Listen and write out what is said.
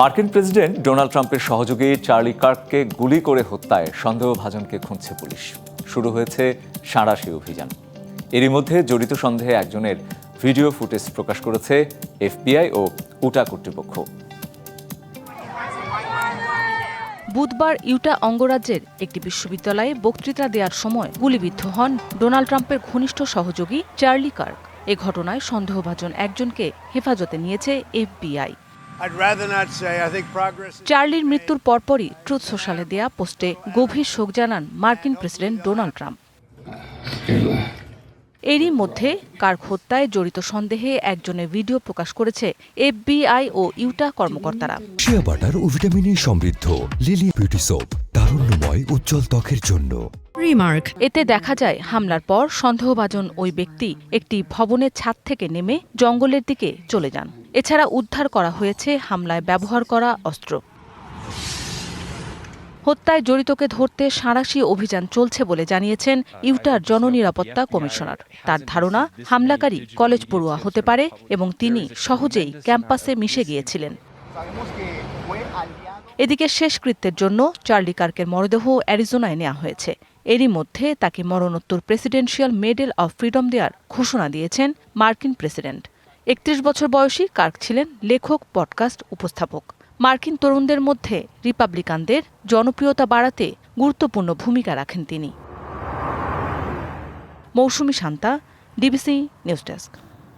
মার্কিন president Donald ট্রাম্পের সহযোগী চার্লি কার্ককে গুলি করে হত্যায় সন্দেহভাজনকে খুঁজছে পুলিশ। শুরু হয়েছে সাঁড়াশি অভিযান। এরই মধ্যে জড়িত সন্দেহে একজনের ভিডিও ফুটেজ প্রকাশ করেছে এফবিআই ও উটা কর্তৃপক্ষ। বুধবার ইউটা অঙ্গরাজ্যের একটি বিশ্ববিদ্যালয়ে বক্তৃতা দেওয়ার সময় গুলিবিদ্ধ হন ডোনাল্ড ট্রাম্পের ঘনিষ্ঠ সহযোগী চার্লি কার্ক। এ ঘটনায় সন্দেহভাজন একজনকে হেফাজতে নিয়েছে FBI. I'd rather not say. I think progress. is- চার্লির মৃত্যুর পরপরই ট্রুথ সোশ্যালে দেয়া পোস্টে গভীর শোক জানান মার্কিন প্রেসিডেন্ট ডোনাল্ড ট্রাম্প এরই মধ্যে কার হত্যায় জড়িত সন্দেহে একজনের ভিডিও প্রকাশ করেছে এফবিআই ও ইউটা কর্মকর্তারা শিয়া বাটার ও ভিটামিনে সমৃদ্ধ লিলি বিউটি সোপ তারুণ্যময় উজ্জ্বল ত্বকের জন্য। Remark. এতে দেখা যায় হামলার পর সন্দেহভাজন ওই ব্যক্তি একটি ভবনের ছাদ থেকে নেমে জঙ্গলের দিকে চলে যান। এছাড়া উদ্ধার করা হয়েছে হামলায় ব্যবহার করা অস্ত্র। হত্যায় জড়িতকে ধরতে সাঁড়াশি অভিযান চলছে বলে জানিয়েছেন ইউটার জননিরাপত্তা কমিশনার। তার ধারণা, হামলাকারী কলেজ পড়ুয়া হতে পারে এবং তিনি সহজেই ক্যাম্পাসে মিশে গিয়েছিলেন। এদিকে শেষকৃত্যের জন্য চার্লি কার্কের মরদেহ অ্যারিজোনায় নেওয়া হয়েছে। এরই মধ্যে তাকে মরণোত্তর প্রেসিডেন্সিয়াল মেডেল অব ফ্রিডম দেওয়ার ঘোষণা দিয়েছেন মার্কিন প্রেসিডেন্ট। একত্রিশ বছর বয়সী কার্ক ছিলেন লেখক, পডকাস্ট উপস্থাপক। মার্কিন তরুণদের মধ্যে রিপাবলিকানদের জনপ্রিয়তা বাড়াতে গুরুত্বপূর্ণ ভূমিকা রাখেন তিনি। Mousumi Shanta, DBC news desk.